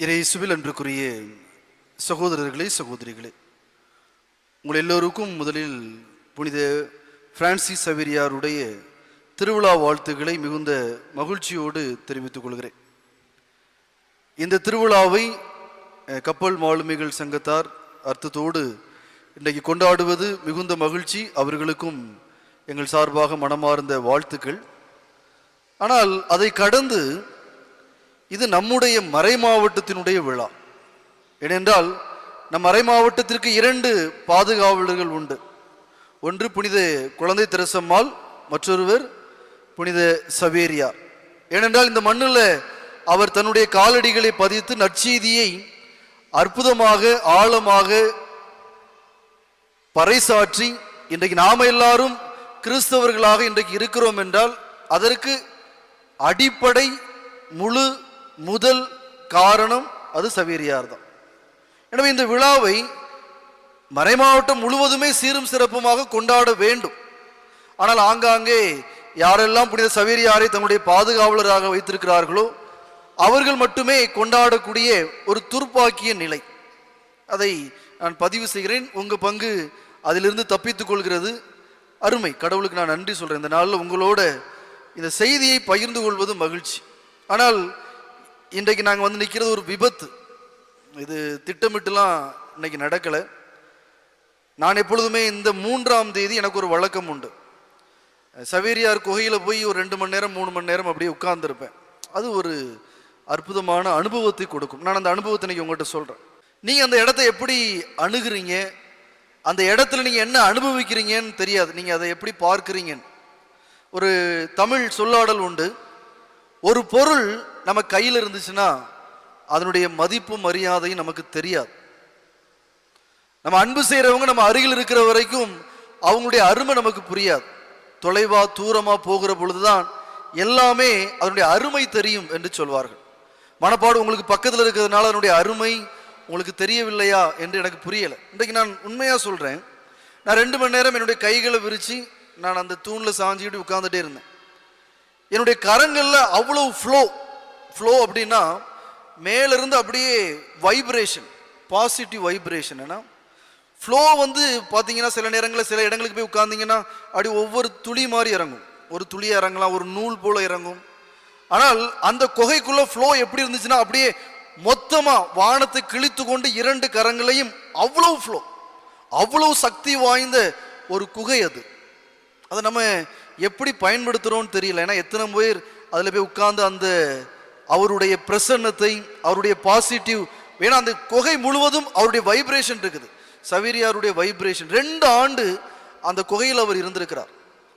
இறைசுவில் அன்றுக்குரிய சகோதரர்களே சகோதரிகளே உங்கள் எல்லோருக்கும் முதலில் புனித பிரான்சிஸ் சவேரியாருடைய திருவிழா வாழ்த்துக்களை மிகுந்த மகிழ்ச்சியோடு தெரிவித்துக் கொள்கிறேன். இந்த திருவிழாவை கப்பல் மாலுமிகள் சங்கத்தார் அர்த்தத்தோடு இன்றைக்கு கொண்டாடுவது மிகுந்த மகிழ்ச்சி அவர்களுக்கும் எங்கள் சார்பாக மனமார்ந்த வாழ்த்துக்கள். ஆனால் அதை கடந்து இது நம்முடைய மறை மாவட்டத்தினுடைய விழா. ஏனென்றால் நம் மறை மாவட்டத்திற்கு இரண்டு பாதுகாவலர்கள் உண்டு. ஒன்று புனித குழந்தை தெரசம்மாள் மற்றொருவர் புனித சவேரியா. ஏனென்றால் இந்த மண்ணில் அவர் தன்னுடைய காலடிகளை பதித்து நற்செய்தியை அற்புதமாக ஆழமாக பறைசாற்றி இன்றைக்கு நாம எல்லாரும் கிறிஸ்தவர்களாக இன்றைக்கு இருக்கிறோம் என்றால் அதற்கு அடிப்படை முழு முதல் காரணம் அது சவேரியார் தான். எனவே இந்த விழாவை மறைமாவட்டம் முழுவதுமே சீரும் சிறப்புமாக கொண்டாட வேண்டும். ஆனால் ஆங்காங்கே யாரெல்லாம் புனித சவேரியாரை தங்களுடைய பாதுகாவலராக வைத்திருக்கிறார்களோ அவர்கள் மட்டுமே கொண்டாடக்கூடிய ஒரு துர்ப்பாக்கிய நிலை. அதை நான் பதிவு செய்கிறேன். உங்கள் பங்கு அதிலிருந்து தப்பித்துக் கொள்கிறது. அருமை. கடவுளுக்கு நான் நன்றி சொல்கிறேன் இந்த நாளில் உங்களோட இந்த செய்தியை பகிர்ந்து கொள்வது மகிழ்ச்சி. ஆனால் இன்றைக்கு நாங்கள் வந்து நிற்கிறது ஒரு விபத்து. இது திட்டமிட்டுலாம் இன்னைக்கு நடக்கலை. நான் எப்பொழுதுமே இந்த மூன்றாம் தேதி எனக்கு ஒரு வழக்கம் உண்டு. சவேரியார் குகையில் போய் ஒரு ரெண்டு மணி நேரம் மூணு மணி நேரம் அப்படியே உட்கார்ந்துருப்பேன். அது ஒரு அற்புதமான அனுபவத்தை கொடுக்கும். நான் அந்த அனுபவத்தை இன்னைக்கு உங்கள்கிட்ட சொல்கிறேன் நீங்கள் அந்த இடத்த எப்படி அணுகுறீங்க? அந்த இடத்துல நீங்கள் என்ன அனுபவிக்கிறீங்கன்னு தெரியாது. நீங்கள் அதை எப்படி பார்க்குறீங்கன்னு. ஒரு தமிழ் சொல்லாடல் உண்டு. ஒரு பொருள் நம்ம கையில் இருந்துச்சுன்னா அதனுடைய மதிப்பும் மரியாதையும் நமக்கு தெரியாது. நம்ம அன்பு செய்கிறவங்க நம்ம அருகில் இருக்கிற வரைக்கும் அவங்களுடைய அருமை நமக்கு புரியாது. தொலைவா தூரமா போகிற பொழுதுதான் எல்லாமே அதனுடைய அருமை தெரியும் என்று சொல்வார்கள். மனப்பாடு உங்களுக்கு பக்கத்தில் இருக்கிறதுனால அதனுடைய அருமை உங்களுக்கு தெரியவில்லையா என்று எனக்கு புரியலை. இன்றைக்கு நான் உண்மையாக சொல்கிறேன் நான் ரெண்டு மணி நேரம் என்னுடைய கைகளை விரித்து நான் அந்த தூணில் சாஞ்சிக்கிட்டு உட்காந்துட்டே இருந்தேன். என்னுடைய கரங்களில் அவ்வளோ ஃப்ளோ ஃப்ளோ அப்படின்னா மேலிருந்து அப்படியே வைப்ரேஷன் பாசிட்டிவ் வைப்ரேஷன் ஏன்னா ஃப்ளோ வந்து பார்த்தீங்கன்னா சில நேரங்களில் சில இடங்களுக்கு போய் உட்காந்திங்கன்னா அப்படி ஒவ்வொரு துளி மாதிரி இறங்கும். ஒரு துளி இறங்கலாம் ஒரு நூல் போல் இறங்கும். ஆனால் அந்த குகைக்குள்ளே ஃப்ளோ எப்படி இருந்துச்சுன்னா அப்படியே மொத்தமாக வானத்தை கிழித்து கொண்டு இரண்டு கரங்களையும் அவ்வளோ ஃப்ளோ அவ்வளோ சக்தி வாய்ந்த ஒரு குகை அது. அதை நம்ம எப்படி பயன்படுத்துகிறோம்னு தெரியல. ஏன்னா எத்தனை பேர் அதில் போய் உட்கார்ந்து அந்த அவருடைய பிரசன்னத்தை அவருடைய பாசிட்டிவ் ஏன்னா அந்த குகை முழுவதும் அவருடைய வைப்ரேஷன் இருக்குது. சவேரியாருடைய வைப்ரேஷன் ரெண்டு ஆண்டு அந்த குகையில் அவர் இருந்திருக்கிறார்.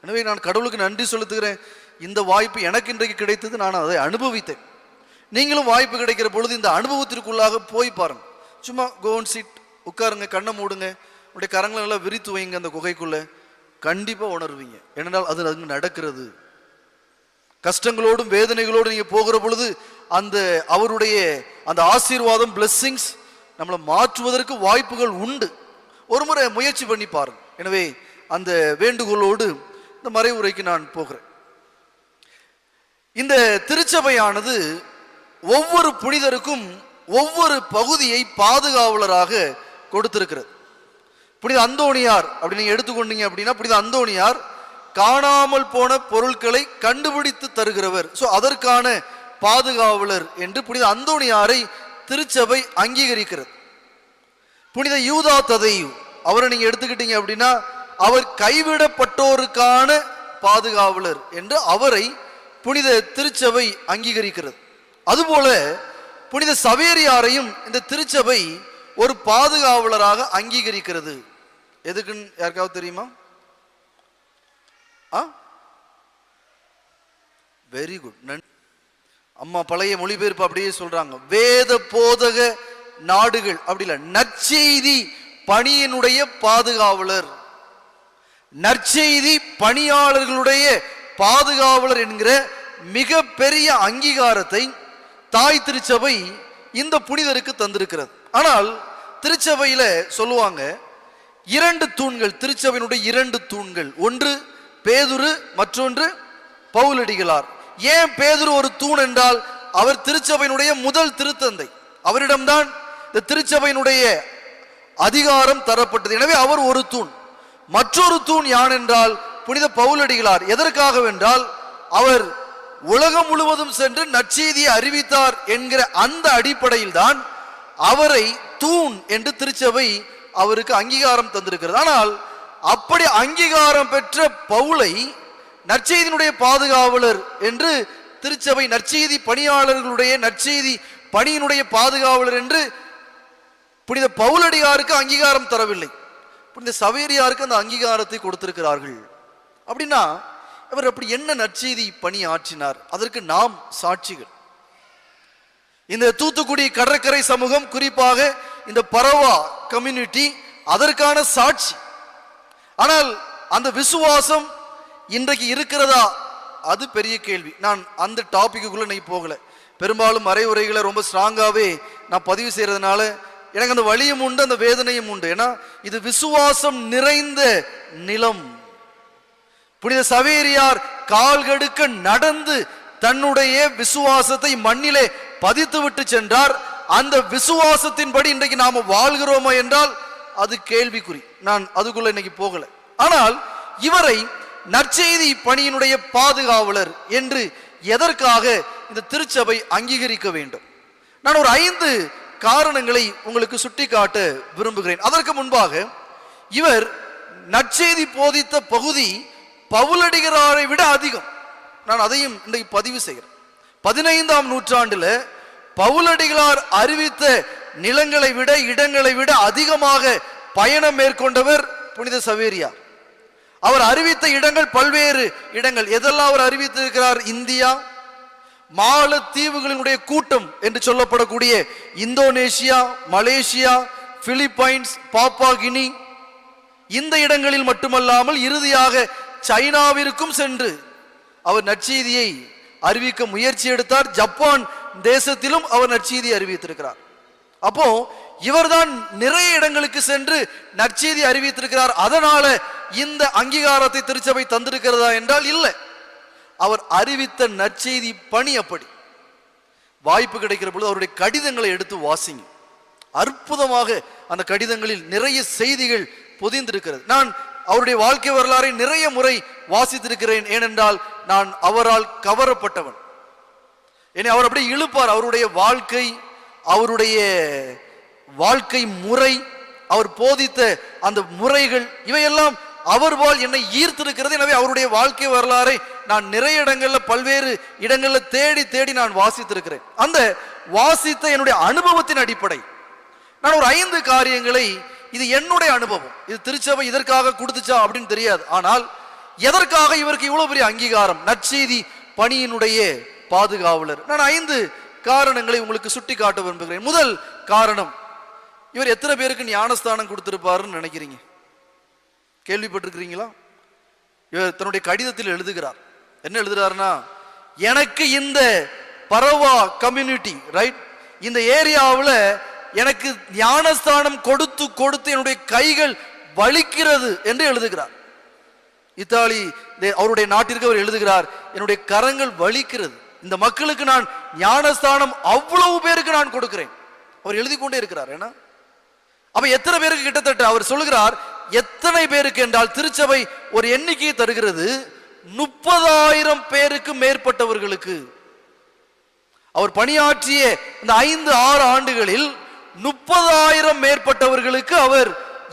எனவே நான் கடவுளுக்கு நன்றி செலுத்துகிறேன். இந்த வாய்ப்பு எனக்கு இன்றைக்கு கிடைத்தது நான் அதை அனுபவித்தேன். நீங்களும் வாய்ப்பு கிடைக்கிற பொழுது இந்த அனுபவத்திற்குள்ளாக போய் பாருங்க. சும்மா கோன் சீட் உட்காருங்க கண்ணை மூடுங்க. உங்களுடைய கரங்களை நல்லா விரித்து வைங்க அந்த குகைக்குள்ளே. கண்டிப்பாக உணர்வீங்க. ஏனென்றால் அது அங்கு நடக்கிறது. கஷ்டங்களோடும் வேதனைகளோடும் நீங்கள் போகிற பொழுது அந்த அவருடைய அந்த ஆசீர்வாதம் பிளெஸ்ஸிங்ஸ் நம்மளை மாற்றுவதற்கு வாய்ப்புகள் உண்டு. ஒரு முறை முயற்சி பண்ணி பாருங்க. எனவே அந்த வேண்டுகோளோடு இந்த மறைவுரைக்கு நான் போகிறேன். இந்த திருச்சபையானது ஒவ்வொரு புனிதருக்கும் ஒவ்வொரு பகுதியை பாதுகாவலராக கொடுத்திருக்கிறது. புனித அந்தோணியார் அப்படி எடுத்துக்கொண்டீங்க அப்படின்னா புனித அந்தோணியார் காணாமல் போன பொருட்களை கண்டுபிடித்து தருகிறவர். ஸோ அதற்கான பாதுகாவலர் என்று புனித அந்தோணியாரை திருச்சபை அங்கீகரிக்கிறது. புனித யூதா ததையு அவரை நீங்கள் எடுத்துக்கிட்டீங்க அப்படின்னா அவர் கைவிடப்பட்டோருக்கான பாதுகாவலர் என்று அவரை புனித திருச்சபை அங்கீகரிக்கிறது. அதுபோல புனித சவேரியாரையும் இந்த திருச்சபை ஒரு பாதுகாவலராக அங்கீகரிக்கிறது. எதுக்குன்னு யாருக்காவது தெரியுமா? ஆ? வெரி குட் நன் அம்மா பழைய மொழிபெயர்ப்பு அப்படியே சொல்றாங்க. வேத போதக நாடுகள். அப்படி இல்லை. நற்செய்தி பணியினுடைய பாதுகாவலர். நற்செய்தி பணியாளர்களுடைய பாதுகாவலர் என்கிற மிக பெரிய அங்கீகாரத்தை தாய் திருச்சபை இந்த புனிதருக்கு தந்திருக்கிறது. ஆனால் திருச்சபையில சொல்லுவாங்க இரண்டு தூண்கள் திருச்சபையினுடைய இரண்டு தூண்கள். ஒன்று பேதுரு மற்றொன்று பவுலடிகளார். ஏன் பேதுரு ஒரு தூண் என்றால் அவர் திருச்சபையினுடைய முதல் திருத்தந்தை. அவரிடம்தான் இந்த திருச்சபையினுடைய அதிகாரம் தரப்பட்டது. எனவே அவர் ஒரு தூண். மற்றொரு தூண் யான் என்றால் புனித பவுலடிகளார். எதற்காக வென்றால் அவர் உலகம் முழுவதும் சென்று நற்செய்தியை அறிவித்தார் என்கிற அந்த அடிப்படையில் தான் அவரை தூண் என்று திருச்சபை அவருக்கு அங்கீகாரம் தந்திருக்கிறது. ஆனால் அப்படி அங்கீகாரம் பெற்ற பவுலை நற்செய்தியினுடைய பாதுகாவலர் என்று திருச்சபை நற்செய்தி பணியாளர்களுடைய நற்செய்தி பணியினுடைய பாதுகாவலர் என்று புனித பவுலடியாருக்கு அங்கீகாரம் தரவில்லை. புனித சவேரியாருக்கு அந்த அங்கீகாரத்தை கொடுத்திருக்கிறார்கள். அப்படின்னா இவர் அப்படி என்ன நற்செய்தி பணி ஆற்றினார்? அதற்கு நாம் சாட்சிகள். இந்த தூத்துக்குடி கடற்கரை சமூகம் குறிப்பாக இந்த பரவா கம்யூனிட்டி அதற்கான சாட்சி. ஆனால் அந்த விசுவாசம் இன்றைக்கு இருக்கிறதா? அது பெரிய கேள்வி. நான் அந்த டாபிக்குள்ள நீ போகலை. பெரும்பாலும் மறைவுரைகளை ரொம்ப ஸ்ட்ராங்காவே நான் பதிவு செய்யறதுனால எனக்கு அந்த வழியும் உண்டு அந்த வேதனையும் உண்டு. ஏன்னா இது விசுவாசம் நிறைந்த நிலம். புனித சவேரியார் கால்கடுக்க நடந்து தன்னுடைய விசுவாசத்தை மண்ணிலே பதித்து விட்டு சென்றார். அந்த விசுவாசத்தின்படி இன்றைக்கு நாம வாழ்கிறோமா என்றால் அது கேள்விக்குறி. நான் அதுக்குள்ள இன்னைக்கு போகல. ஆனால் இவரை நற்செய்தி பணியினுடைய பாதுகாவலர் என்று எதற்காக இந்த திருச்சபை அங்கீகரிக்க வேண்டும்? நான் ஒரு ஐந்து காரணங்களை உங்களுக்கு சுட்டிக்காட்ட விரும்புகிறேன். அதற்கு முன்பாக இவர் நற்செய்தி போதித்த பகுதி பவுலடிகராரை விட அதிகம். நான் அதையும் இன்றைக்கு பதிவு செய்கிறேன். பதினைந்தாம் நூற்றாண்டில் பவுலடிகளார் அறிவித்த நிலங்களை விட இடங்களை விட அதிகமாக பயணம் மேற்கொண்டவர் புனித சவேரியா. அவர் அறிவித்த இடங்கள் பல்வேறு இடங்கள். எதெல்லாம் அவர் அறிவித்திருக்கிறார்? இந்தியா மாலத்தீவுகளினுடைய கூட்டம் என்று சொல்லப்படக்கூடிய Indonesia Malaysia Philippines Papua Guinea. இந்த இடங்களில் மட்டுமல்லாமல் இறுதியாக சைனாவிற்கும் சென்று அவர் நற்செய்தியை அறிவிக்க முயற்சி எடுத்தார். ஜப்பான் தேசத்திலும் அவர் நற்செய்தி அறிவித்திருக்கிறார். அப்போ இவர்தான் நிறைய இடங்களுக்கு சென்று நற்செய்தி அறிவித்திருக்கிறார். அதனால இந்த அங்கீகாரத்தை திருச்சபை தந்திருக்கிறதா என்றால் இல்லை. அவர் அறிவித்த நற்செய்தி பணி அப்படி. வாய்ப்பு கிடைக்கிற பொழுது அவருடைய கடிதங்களை எடுத்து வாசிங்க. அற்புதமாக அந்த கடிதங்களில் நிறைய செய்திகள் பொதிந்திருக்கிறது. நான் அவருடைய வாழ்க்கை வரலாறை நிறைய முறை வாசித்திருக்கிறேன். ஏனென்றால் நான் அவரால் கவரப்பட்டவன். என்னை அவர் அப்படியே இழுப்பார். அவருடைய வாழ்க்கை அவருடைய வாழ்க்கை முறை அவர் போதித்த அந்த முறைகள் இவையெல்லாம் அவர் வாழ் என்னை ஈர்த்திருக்கிறது. எனவே அவருடைய வாழ்க்கை வரலாறை நான் நிறைய இடங்கள்ல பல்வேறு இடங்கள்ல தேடி தேடி நான் வாசித்திருக்கிறேன். அந்த வாசித்த என்னுடைய அனுபவத்தின் அடிப்படை. நான் ஒரு ஐந்து காரியங்களை இது என்னுடைய அனுபவம். இது திருச்சபை இதற்காக கொடுத்துச்சா அப்படின்னு தெரியாது. ஆனால் எதற்காக இவருக்கு இவ்வளவு பெரிய அங்கீகாரம்? நற்செய்தி பணியினுடைய பாதுகாவலர். நான் ஐந்து காரணங்களை உங்களுக்கு சுட்டி காட்ட விரும்புகிறேன். முதல் காரணம் இவர் எத்தனை பேருக்கு ஞானஸ்தானம் கொடுத்திருப்பாருன்னு நினைக்கிறீங்க? கேள்விப்பட்டிருக்கிறீங்களா? இவர் தன்னுடைய கடிதத்தில் எழுதுகிறார். என்ன எழுதுகிறாருன்னா எனக்கு இந்த பரவா கம்யூனிட்டி ரைட் இந்த ஏரியாவில் எனக்கு ஞானஸ்தானம் கொடுத்து கொடுத்து என்னுடைய கைகள் வலிக்கிறது என்று எழுதுகிறார். இத்தாலி தே- அவருடைய நாட்டிற்கு அவர் எழுதுகிறார் என்னுடைய கரங்கள் வலிக்கிறது. இந்த மக்களுக்கு நான் ஞானஸ்தானம் அவ்வளவு பேருக்கு நான் கொடுக்கிறேன். அவர் எழுதி கொண்டே இருக்கிறார் ஏன்னா அப்ப எத்தனை பேருக்கு கிட்டத்தட்ட அவர் சொல்லுகிறார் எத்தனை பேருக்கு என்றால் திருச்சபை ஒரு எண்ணிக்கையை தருகிறது முப்பதாயிரம் பேருக்கு மேற்பட்டவர்களுக்கு. அவர் பணியாற்றிய இந்த ஐந்து ஆறு ஆண்டுகளில் முப்பதாயிரம் மேற்பட்டவர்களுக்கு அவர்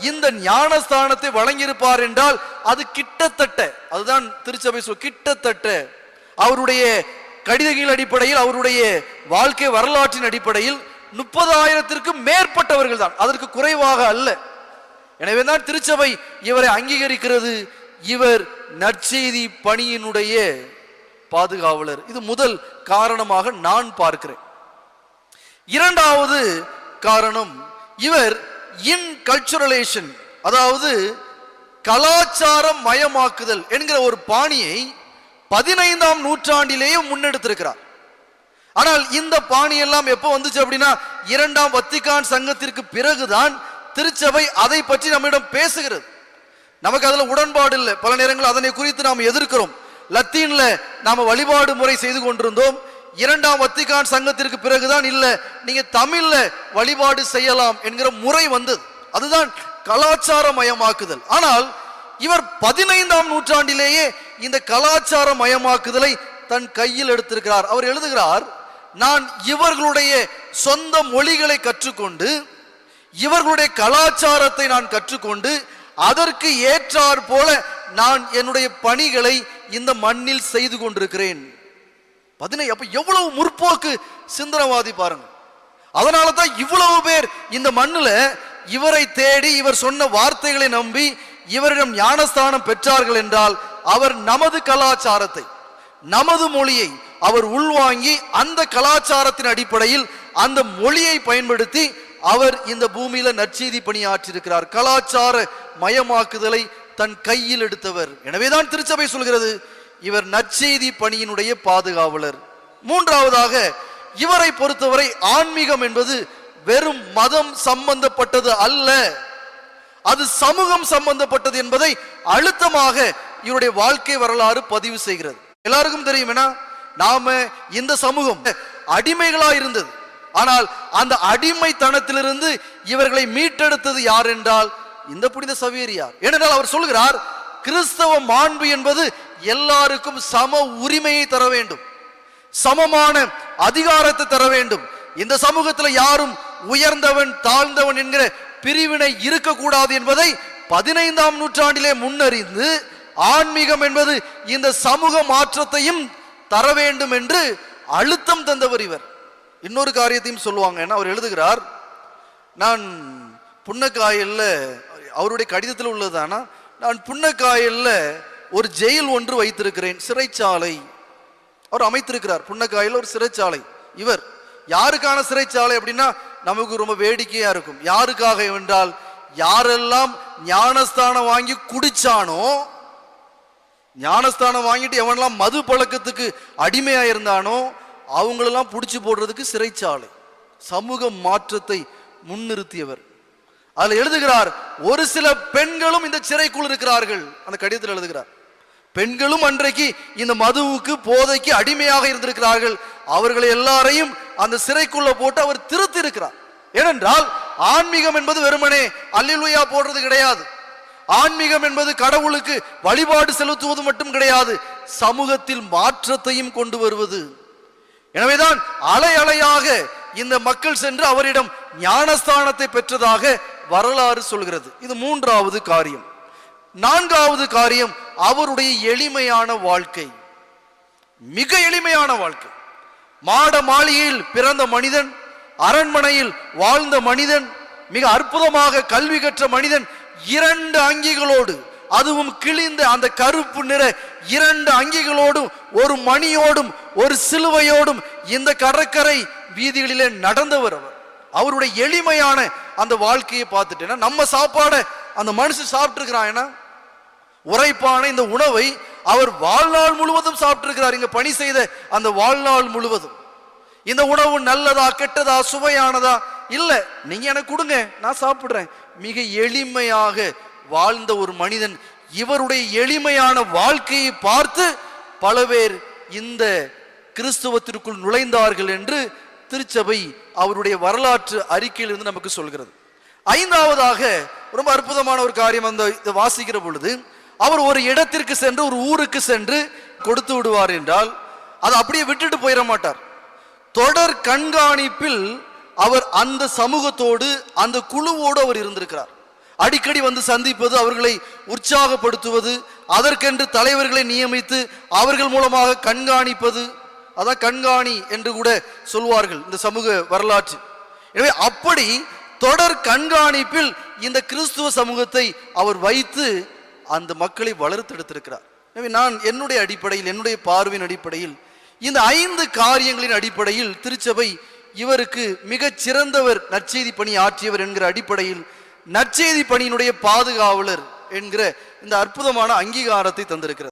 இந்த ஞானஸ்தானத்தை வழங்கியிருப்பார் என்றால் அது கிட்டத்தட்ட அதுதான் திருச்சபை சொல் கிட்டத்தட்ட. அவருடைய கடிதங்கள் அடிப்படையில் அவருடைய வாழ்க்கை வரலாற்றின் அடிப்படையில் முப்பதாயிரத்திற்கு மேற்பட்டவர்கள் தான். அதற்கு குறைவாக அல்ல. எனவே தான் திருச்சபை இவரை அங்கீகரிக்கிறது. இவர் நற்செய்தி பணியினுடைய பாதுகாவலர். இது முதல் காரணமாக நான் பார்க்கிறேன். இரண்டாவது காரணம் இவர் இன்கல்ச்சுரலேஷன் அதாவது கலாச்சாரம் மயமாக்குதல் என்கிற ஒரு பாணியை பதினைந்தாம் நூற்றாண்டிலேயே முன்னெடுத்திருக்கிறார். ஆனால் இந்த பாணி எல்லாம் எப்போ வந்துச்சு அப்படின்னா இரண்டாம் வத்திக்கான் சங்கத்திற்கு பிறகுதான் திருச்சபை அதை பற்றி நம்மிடம் பேசுகிறது. நமக்கு அதுல உடன்பாடு இல்லை. பல நேரங்கள் அதனை குறித்து நாம் எதிர்க்கிறோம். லத்தீன்ல நாம வழிபாடு முறை செய்து கொண்டிருந்தோம். இரண்டாம் வத்திகான் சங்கத்திற்கு பிறகுதான் இல்ல நீங்க தமிழ்ல வழிபாடு செய்யலாம் என்கிற முறை வந்தது. அதுதான் கலாச்சாரமயமாக்குதல். ஆனால் இவர் பதினைந்தாம் நூற்றாண்டிலேயே இந்த கலாச்சார மயமாக்குதலை தன் கையில் எடுத்திருக்கிறார். அவர் எழுதுகிறார் நான் இவர்களுடைய சொந்த மொழிகளை கற்றுக்கொண்டு இவர்களுடைய கலாச்சாரத்தை நான் கற்றுக்கொண்டு அதற்கு ஏற்றாற் போல நான் என்னுடைய பணிகளை இந்த மண்ணில் செய்து கொண்டிருக்கிறேன். பதினை அப்ப எவ்வளவு முற்போக்கு சிந்தனவாதி பாருங்க. அதனால தான் இவ்வளவு பேர் இந்த மண்ணுல இவரை தேடி இவர் சொன்ன வார்த்தைகளை நம்பி இவரிடம் ஞானஸ்தானம் பெற்றார்கள் என்றால் அவர் நமது கலாச்சாரத்தை நமது மொழியை அவர் உள்வாங்கி அந்த கலாச்சாரத்தின் அடிப்படையில் அந்த மொழியை பயன்படுத்தி அவர் இந்த பூமியில நற்செய்தி பணியாற்றியிருக்கிறார். கலாச்சார மயமாக்குதலை தன் கையில் எடுத்தவர். எனவேதான் திருச்சபை சொல்கிறது இவர் நற்செய்தி பணியினுடைய பாதுகாவலர். மூன்றாவதாக இவரை பொறுத்தவரை ஆன்மீகம் என்பது வெறும் மதம் சம்பந்தப்பட்டது அல்ல. அது சமூகம் சம்பந்தப்பட்டது என்பதை அழுத்தமாக இவருடைய வாழ்க்கை வரலாறு பதிவு செய்கிறது. எல்லாருக்கும் தெரியும் என்ன? நாம இந்த சமூகம் அடிமைகளா இருந்தது. ஆனால் அந்த அடிமைத்தனத்திலிருந்து இவர்களை மீட்டெடுத்தது யார் என்றால் இந்த புனித சவேரியார். ஏனென்றால் அவர் சொல்கிறார் கிறிஸ்தவ மாண்பு என்பது எல்லாருக்கும் சம உரிமையை தர வேண்டும். சமமான அதிகாரத்தை தர வேண்டும். இந்த சமூகத்தில் யாரும் உயர்ந்தவன் தாழ்ந்தவன் என்கிற பிரிவினை இருக்கக்கூடாது என்பதை பதினைந்தாம் நூற்றாண்டிலே முன்னறிந்து ஆன்மீகம் என்பது இந்த சமூக மாற்றத்தையும் தர வேண்டும் என்று அழுத்தம் தந்தவர் இவர். இன்னொரு காரியத்தையும் சொல்லுவாங்க. ஏன்னா அவர் எழுதுகிறார் நான் புன்னக்காயல்ல அவருடைய கடிதத்தில் உள்ளதானா நான் புன்னக்காயல்ல ஒரு ஜெயில் ஒன்று வைத்திருக்கிறேன் சிறைச்சாலை. அவர் அமைத்திருக்கிறார் புன்னக்காயில் ஒரு சிறைச்சாலை. இவர் யாருக்கான சிறைச்சாலை அப்படின்னா நமக்கு ரொம்ப வேடிக்கையா இருக்கும். யாருக்காக என்றால் யாரெல்லாம் ஞானஸ்தானம் வாங்கி குடிச்சானோ ஞானஸ்தானம் வாங்கிட்டு எவனெல்லாம் மது பழக்கத்துக்கு அடிமையாக இருந்தானோ அவங்களெல்லாம் பிடிச்சி போடுறதுக்கு சிறைச்சாலை சமூக மாற்றத்தை முன்னிறுத்தியவர். அதில் எழுதுகிறார் ஒரு சில பெண்களும் இந்த சிறைக்குள் இருக்கிறார்கள். அந்த கடிதத்தில் எழுதுகிறார் பெண்களும் அன்றைக்கு இந்த மதுவுக்கு போதைக்கு அடிமையாக இருந்திருக்கிறார்கள். அவர்களை எல்லாரையும் அந்த சிறைக்குள்ள போட்டு அவர் திருத்தி இருக்கிறார் ஏனென்றால் ஆன்மீகம் என்பது வெறுமனே அல்லிலுயா போடுறது கிடையாது. ஆன்மீகம் என்பது கடவுளுக்கு வழிபாடு செலுத்துவது மட்டும் கிடையாது சமூகத்தில் மாற்றத்தையும் கொண்டு வருவது. எனவேதான் அலை அலையாக இந்த மக்கள் சென்று அவரிடம் ஞானஸ்தானத்தை பெற்றதாக வரலாறு சொல்கிறது. இது மூன்றாவது காரியம். நான்காவது காரியம் அவருடைய எளிமையான வாழ்க்கை. மிக எளிமையான வாழ்க்கை. மாட மாளிகையில் பிறந்த மனிதன் அரண்மனையில் வாழ்ந்த மனிதன் மிக அற்புதமாக கல்வி கற்ற மனிதன் இரண்டு அங்கிகளோடு அதுவும் கிழிந்த அந்த கருப்பு நிற இரண்டு அங்கிகளோடும் ஒரு மணியோடும் ஒரு சிலுவையோடும் இந்த கடற்கரை வீதிகளிலே நடந்தவர் அவர். அவருடைய எளிமையான அந்த வாழ்க்கையை பார்த்துட்டேன்னா நம்ம சாப்பாடை அந்த மனுஷன் சாப்பிட்டு ஏன்னா உரைப்பான இந்த உணவை அவர் வாழ்நாள் முழுவதும் சாப்பிட்டிருக்கிறார். இங்க பணி செய்த அந்த வாழ்நாள் முழுவதும். இந்த உணவு நல்லதா கெட்டதா சுவையானதா? இல்ல நீங்க எனக்கு கொடுங்க நான் சாப்பிடுறேன். மிக எளிமையாக வாழ்ந்த ஒரு மனிதன் இவருடைய எளிமையான வாழ்க்கையை பார்த்து பல பேர் இந்த கிறிஸ்துவத்திற்குள் நுழைந்தார்கள் என்று திருச்சபை அவருடைய வரலாற்று அறிக்கையிலிருந்து நமக்கு சொல்கிறது. ஐந்தாவதாக ரொம்ப அற்புதமான ஒரு காரியம் அந்த இதை வாசிக்கிற பொழுது அவர் ஒரு இடத்திற்கு சென்று ஒரு ஊருக்கு சென்று கொடுத்து விடுவார் என்றால் அதை அப்படியே விட்டுட்டு போயிட மாட்டார். தொடர் கண்காணிப்பில் அவர் அந்த சமூகத்தோடு அந்த குழுவோடு அவர் இருந்திருக்கிறார். அடிக்கடி வந்து சந்திப்பது அவர்களை உற்சாகப்படுத்துவது அதற்கென்று தலைவர்களை நியமித்து அவர்கள் மூலமாக கண்காணிப்பது அதான் கண்காணி என்று கூட சொல்வார்கள் இந்த சமூக வரலாற்று. எனவே அப்படி தொடர் கண்காணிப்பில் இந்த கிறிஸ்துவ சமூகத்தை அவர் வைத்து அந்த மக்களை வளர்த்தெடுத்திருக்கிறார். எனவே நான் என்னுடைய அடிப்படையில் என்னுடைய பார்வையின் அடிப்படையில் இந்த ஐந்து காரியங்களின் அடிப்படையில் திருச்சபை இவருக்கு மிகச் சிறந்தவர் நற்செய்தி பணி ஆற்றியவர் என்கிற அடிப்படையில் நற்செய்தி பணியினுடைய பாதுகாவலர் என்கிற இந்த அற்புதமான அங்கீகாரத்தை தந்திருக்கிறது